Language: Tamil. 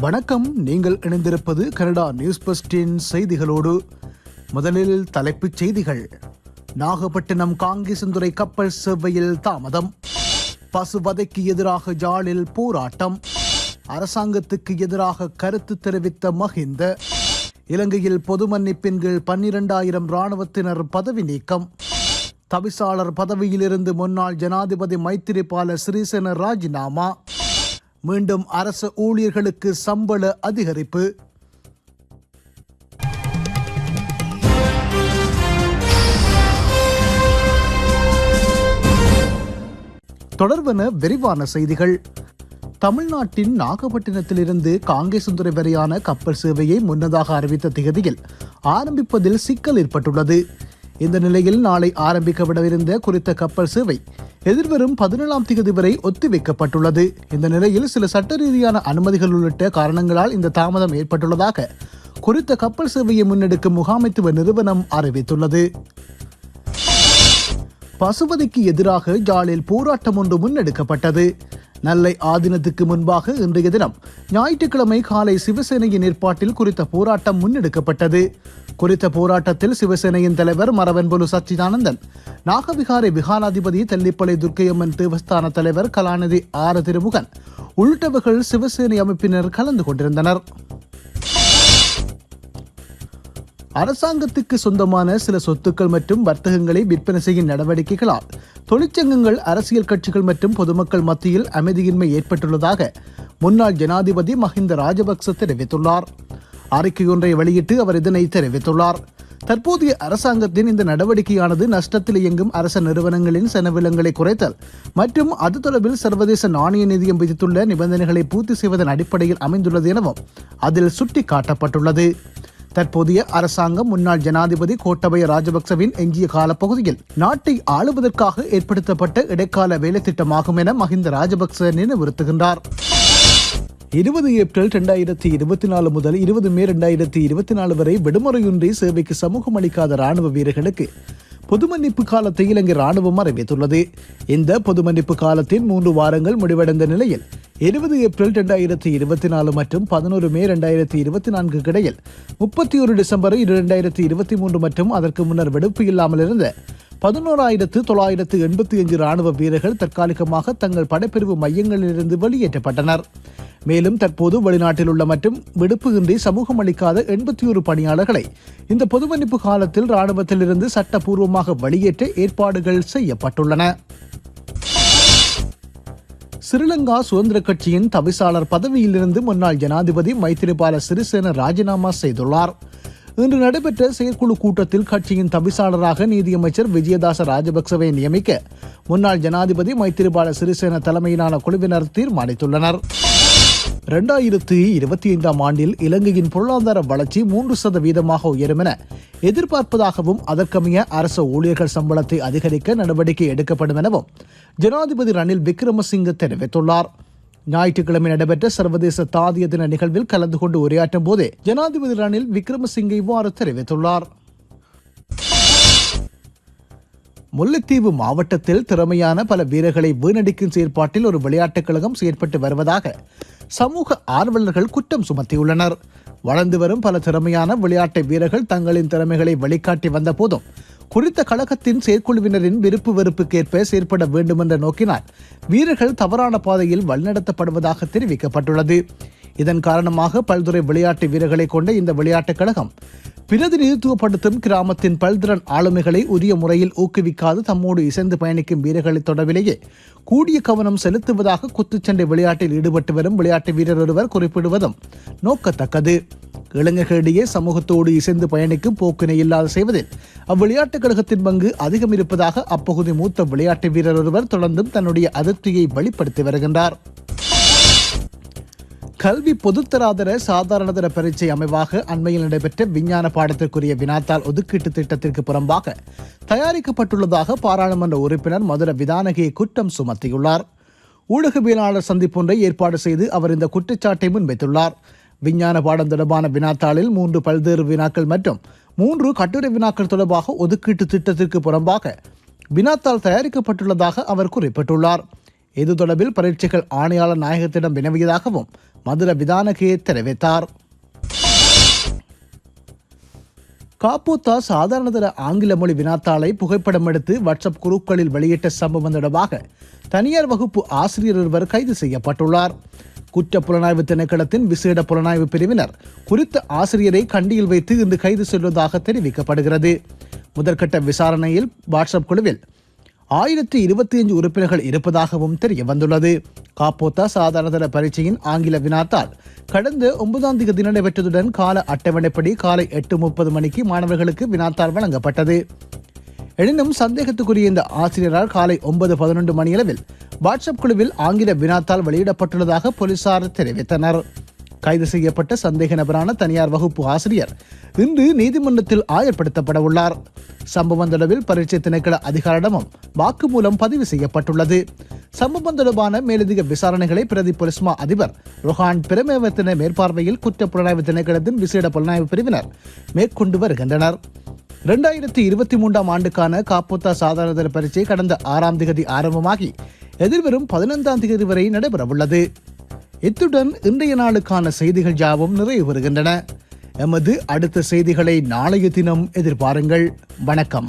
வணக்கம். நீங்கள் இணைந்திருப்பது கனடா நியூஸ் பஸ்டின் செய்திகளோடு. முதலில் தலைப்புச் செய்திகள். நாகப்பட்டினம் காங்கேசந்துறை கப்பல் சேவையில் தாமதம். பசுவதைக்கு எதிராக ஜாலில் போராட்டம். அரசாங்கத்துக்கு எதிராக கருத்து தெரிவித்த மஹிந்த. இலங்கையில் பொது மன்னிப்பின் கீழ் பன்னிரண்டாயிரம் இராணுவத்தினர் பதவி நீக்கம். தவிசாளர் பதவியிலிருந்து முன்னாள் ஜனாதிபதி மைத்திரிபால சிறிசேன ராஜினாமா. மீண்டும் அரசு ஊழியர்களுக்கு சம்பள அதிகரிப்பு. தொடர்பென விரிவான செய்திகள். தமிழ்நாட்டின் நாகப்பட்டினத்திலிருந்து காங்கேசுந்துறை வரையான கப்பல் சேவையை முன்னதாக அறிவித்த திகதியில் ஆரம்பிப்பதில் சிக்கல் ஏற்பட்டுள்ளது. இந்த நிலையில் நாளை ஆரம்பிக்கப்படவிருந்த குறித்த கப்பல் சேவை எதிர்வரும் பதினேழாம் திகதி வரை ஒத்திவைக்கப்பட்டுள்ளது. இந்த நிலையில் சில சட்ட ரீதியான அனுமதிகள் உள்ளிட்ட காரணங்களால் இந்த தாமதம் ஏற்பட்டுள்ளதாக குறித்த கப்பல் சேவையை முன்னெடுக்கும் முகாமைத்துவ நிறுவனம் அறிவித்துள்ளது. பசுபதிக்கு எதிராக ஜாலில் போராட்டம் ஒன்று முன்னெடுக்கப்பட்டது. நல்லை ஆதினத்துக்கு முன்பாக இன்றைய தினம் ஞாயிற்றுக்கிழமை காலை சிவசேனையின் ஏற்பாட்டில் குறித்த போராட்டம் முன்னெடுக்கப்பட்டது. குறித்த போராட்டத்தில் சிவசேனையின் தலைவர் மரவன்புலு சச்சிதானந்தன் நாகவிகாரை விகாராதிபதி தெல்லிப்பளை துர்க்கையம்மன் தேவஸ்தான தலைவர் கலாநிதி ஆர. திருமுகன் உள்ளிட்டவர்கள் சிவசேனை அமைப்பினர் கலந்து கொண்டிருந்தனர். அரசாங்கத்துக்கு சொந்தமான சில சொத்துக்கள் மற்றும் வர்த்தகங்களை விற்பனை செய்யும் நடவடிக்கைகளால் தொழிற்சங்கங்கள் அரசியல் கட்சிகள் மற்றும் பொதுமக்கள் மத்தியில் அமைதியின்மை ஏற்பட்டுள்ளதாக முன்னாள் ஜனாதிபதி மஹிந்த ராஜபக்ச தெரிவித்துள்ளார். அறிக்கையொன்றை வெளியிட்டு அவர் இதனை தெரிவித்துள்ளார். தற்போதைய அரசாங்கத்தின் இந்த நடவடிக்கையானது நஷ்டத்தில் இயங்கும் அரச நிறுவனங்களின் செலவிலங்களை குறைத்தல் மற்றும் அது தொடர்பில் சர்வதேச நாணய நிதியம் விதித்துள்ள நிபந்தனைகளை பூர்த்தி செய்வதன் அடிப்படையில் அமைந்துள்ளது எனவும் அதில் சுட்டிக்காட்டப்பட்டுள்ளது. தற்போதைய அரசாங்கம் முன்னாள் ஜனாதிபதி கோட்டபய ராஜபக்சவின் எஞ்சிய காலப்பகுதியில் நாட்டை ஆளுவதற்காக ஏற்படுத்தப்பட்ட இடைக்கால வேலைத்திட்டமாகும் என மஹிந்த ராஜபக்ச நினைவுறுத்துகின்றார். இருபது ஏப்ரல் இரண்டாயிரத்தி இருபத்தி நாலு முதல் இருபது மே இரண்டாயிரத்தி இருபத்தி நாலு வரை விடுமுறையின்றி சேவைக்கு சமூகம் அளிக்காத ராணுவ வீரர்களுக்கு பொதுமன்னிப்பு காலத்தை இலங்கை ராணுவம் அறிவித்துள்ளது. இந்த பொதுமன்னிப்பு காலத்தின் மூன்று வாரங்கள் முடிவடைந்த நிலையில் இருபது ஏப்ரல் இரண்டாயிரத்தி இருபத்தி நாலு மற்றும் பதினோரு மே இரண்டாயிரத்தி இருபத்தி நான்கு இடையில் முப்பத்தி ஒரு டிசம்பர் இரண்டாயிரத்தி இருபத்தி மூன்று மற்றும் அதற்கு முன்னர் விடுப்பு இல்லாமல் இருந்த பதினோராயிரத்து தொள்ளாயிரத்து எண்பத்தி அஞ்சு ராணுவ வீரர்கள் தற்காலிகமாக தங்கள் படைப்பிரிவு மையங்களிலிருந்து வெளியேற்றப்பட்டனர். மேலும் தற்போது வெளிநாட்டில் உள்ள மற்றும் விடுப்புகின்றி சமூகம் அளிக்காத எண்பத்தி ஒரு பணியாளர்களை இந்த பொதுமன்னிப்பு காலத்தில் ராணுவத்திலிருந்து சட்டப்பூர்வமாக வெளியேற்ற ஏற்பாடுகள் செய்யப்பட்டுள்ளன. ஸ்ரீலங்கா சுதந்திர கட்சியின் தவிசாளர் பதவியிலிருந்து முன்னாள் ஜனாதிபதி மைத்திரிபால சிறிசேன ராஜினாமா செய்துள்ளார். இன்று நடைபெற்ற செயற்குழு கூட்டத்தில் கட்சியின் தவிசாளராக நீதியமைச்சர் விஜயதாச ராஜபக்சவை நியமிக்க முன்னாள் ஜனாதிபதி மைத்திரிபால சிறிசேன தலைமையிலான குழுவினர் தீர்மானித்துள்ளனர். ரெண்டாயிரத்தி இருபத்தி ஐந்தாம் ஆண்டில் இலங்கையின் பொருளாதார வளர்ச்சி மூன்று சதவீதமாக உயரும் என எதிர்பார்ப்பதாகவும் அதற்கமைய அரச ஊழியர்கள் சம்பளத்தை அதிகரிக்க நடவடிக்கை எடுக்கப்படும் எனவும் ஜனாதிபதி ரணில் விக்ரமசிங்க தெரிவித்துள்ளார். ஞாயிற்றுக்கிழமை நடைபெற்ற சர்வதேச தாதிய தின நிகழ்வில் கலந்து கொண்டு உரையாற்றும் போதே ஜனாதிபதி ரணில் விக்ரமசிங்கே இவ்வாறு தெரிவித்துள்ளார். முல்லைத்தீவு மாவட்டத்தில் திறமையான பல வீரர்களை வீணடிக்கும் செயற்பாட்டில் ஒரு விளையாட்டுக் கழகம் செயற்பட்டு வருவதாக சமூக ஆர்வலர்கள் குற்றம் சுமத்தியுள்ளனர். வளர்ந்து வரும் பல திறமையான விளையாட்டு வீரர்கள் தங்களின் திறமைகளை வழிகாட்டி வந்த போதும் குறித்த கழகத்தின் செயற்குழுவினரின் விருப்பு வெறுப்புக்கேற்ப செயற்பட வேண்டும் என்ற நோக்கினால் வீரர்கள் தவறான பாதையில் வழிநடத்தப்படுவதாக தெரிவிக்கப்பட்டுள்ளது. இதன் காரணமாக பல்துறை விளையாட்டு வீரர்களை கொண்ட இந்த விளையாட்டுக் கழகம் பிரதிநிதித்துவப்படுத்தும் கிராமத்தின் பல்திறன் ஆளுமைகளை உரிய முறையில் ஊக்குவிக்காது தம்மோடு இசைந்து பயணிக்கும் வீரர்களை தொடர்பிலேயே கூடிய கவனம் செலுத்துவதாக குத்துச்சண்டை விளையாட்டில் ஈடுபட்டு வரும் விளையாட்டு வீரர் ஒருவர் குறிப்பிடுவதும் நோக்கத்தக்கது. இளைஞர்களிடையே சமூகத்தோடு இசைந்து பயணிக்கும் போக்கினை இல்லாத செய்வதில் அவ்விளையாட்டுக் கழகத்தின் பங்கு அதிகம் இருப்பதாக அப்பகுதி மூத்த விளையாட்டு வீரர் ஒருவர் தொடர்ந்தும் தன்னுடைய அதிருப்தியை வெளிப்படுத்தி வருகின்றார். கல்வி பொதுத்தராதர சாதாரணதர பரீட்சை அமைவாக அண்மையில் நடைபெற்ற விஞ்ஞான பாடத்திற்குரிய வினாத்தாள் ஒதுக்கீட்டு திட்டத்திற்கு புறம்பாக தயாரிக்கப்பட்டுள்ளதாக பாராளுமன்ற உறுப்பினர் மதுர விதானகியை குற்றம் சுமத்தியுள்ளார். ஊடகவியலாளர் சந்திப்பொன்றை ஏற்பாடு செய்து அவர் இந்த குற்றச்சாட்டை முன்வைத்துள்ளார். விஞ்ஞான பாடம் தொடர்பான வினாத்தாளில் மூன்று பல்வேறு வினாக்கள் மற்றும் மூன்று கட்டுரை வினாக்கள் தொடர்பாக ஒதுக்கீட்டு திட்டத்திற்கு புறம்பாக வினாத்தாள் தயாரிக்கப்பட்டுள்ளதாக அவர் குறிப்பிட்டுள்ளார். இது தொடர்பில் பரீட்சைகள் ஆணையாளர் நாயகத்திடம் வினவியதாகவும் மதுர விதானகே தெரிவித்தார். காப்பூத்தா சாதாரணதர ஆங்கில மொழி வினாத்தாளை புகைப்படம் எடுத்து வாட்ஸ்அப் குரூப்களில் வெளியிட்ட சம்பவம் தொடர்பாக தனியார் வகுப்பு ஆசிரியர் ஒருவர் கைது செய்யப்பட்டுள்ளார். குற்ற புலனாய்வு திணைக்களத்தின் விசேட புலனாய்வு பிரிவினர் குறித்த ஆசிரியரை கண்டியில் வைத்து இன்று கைது செய்வதாக தெரிவிக்கப்படுகிறது. முதற்கட்ட விசாரணையில் வாட்ஸ்அப் குழுவில் ஆயிரத்தி இருபத்தி அஞ்சு உறுப்பினர்கள் இருப்பதாகவும் தெரிய வந்துள்ளது காப்போத்தா சாதாரணதர பரீட்சையின் ஆங்கில வினாத்தால் கடந்த ஒன்பதாம் தேதி நடைபெற்றதுடன் கால அட்டவணைப்படி காலை எட்டு முப்பது மணிக்கு மாணவர்களுக்கு வினாத்தாள் வழங்கப்பட்டது. எனினும் சந்தேகத்துக்குரிய இந்த ஆசிரியரால் காலை ஒன்பது பதினொன்று மணியளவில் வாட்ஸ்அப் குழுவில் ஆங்கில வினாத்தால் வெளியிடப்பட்டுள்ளதாக போலீசார் தெரிவித்தனர். கைது செய்யப்பட்ட சந்தேக நபரான தனியார் வகுப்பு ஆசிரியர். இன்று நீதிமன்றத்தில் ஆயர்படுத்தப்பட உள்ளார். சம்பவம் தொடர்பில் பரீட்சை திணைக்கள அதிகாரிடமும் வாக்குமூலம் பதிவு செய்யப்பட்டுள்ளது. சம்பவம் தொடர்பான மேலதிக விசாரணைகளை பிரதி பொலிஸ்மா அதிபர் ரொஹான் பிரமேவத்தின மேற்பார்வையில் குற்ற புலனாய்வு திணைக்களத்தின் விசேட புலனாய்வு பிரிவினர் மேற்கொண்டு வருகின்றனர். இரண்டாயிரத்தி இருபத்தி மூன்றாம் ஆண்டுக்கான காப்போத்தா சாதாரண பரீட்சை கடந்த ஆறாம் திகதி ஆரம்பமாகி எதிர்வரும் பதினைந்தாம் திகதி வரை நடைபெறவுள்ளது. இத்துடன் இன்றைய நாளுக்கான செய்திகள் யாவும் நிறைவு பெறுகின்றன. எமது அடுத்த செய்திகளை நாளைய தினம் எதிர்பாருங்கள். வணக்கம்.